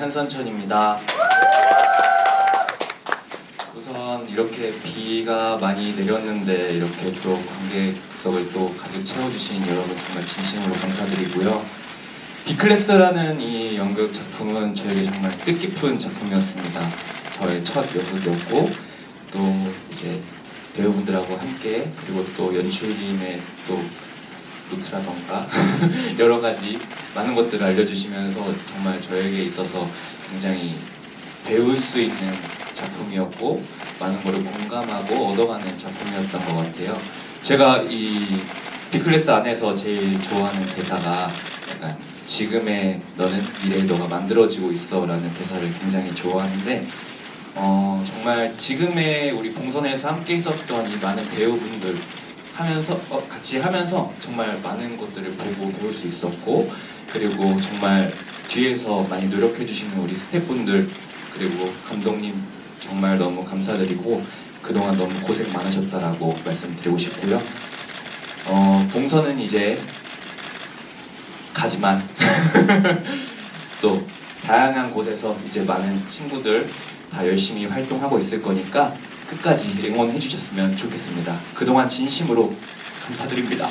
한선천입니다. 우선 이렇게 비가 많이 내렸는데 이렇게 또 관객석을 또 가득 채워주신 여러분 정말 진심으로 감사드리고요. 비클래스라는 이 연극 작품은 저에게 정말 뜻깊은 작품이었습니다. 저의 첫 연극이었고 또 이제 배우분들하고 함께 그리고 또 연출님의 또 루트라던가 여러 가지 많은 것들을 알려주시면서 정말 저에게 있어서 굉장히 배울 수 있는 작품이었고 많은 거를 공감하고 얻어가는 작품이었던 것 같아요. 제가 이 비클래스 안에서 제일 좋아하는 대사가 약간 지금의 너는 미래의 너가 만들어지고 있어 라는 대사를 굉장히 좋아하는데 어, 정말 지금의 우리 봉선에서 함께 있었던 이 많은 배우분들 하면서 어, 같이 하면서 정말 많은 것들을 보고 배울 수 있었고 그리고 정말 뒤에서 많이 노력해 주시는 우리 스태프분들 그리고 감독님 정말 너무 감사드리고 그동안 너무 고생 많으셨다라고 말씀드리고 싶고요. 어, 봉선은 이제 가지만 또 다양한 곳에서 이제 많은 친구들 다 열심히 활동하고 있을 거니까 끝까지 응원해 주셨으면 좋겠습니다. 그동안 진심으로 감사드립니다.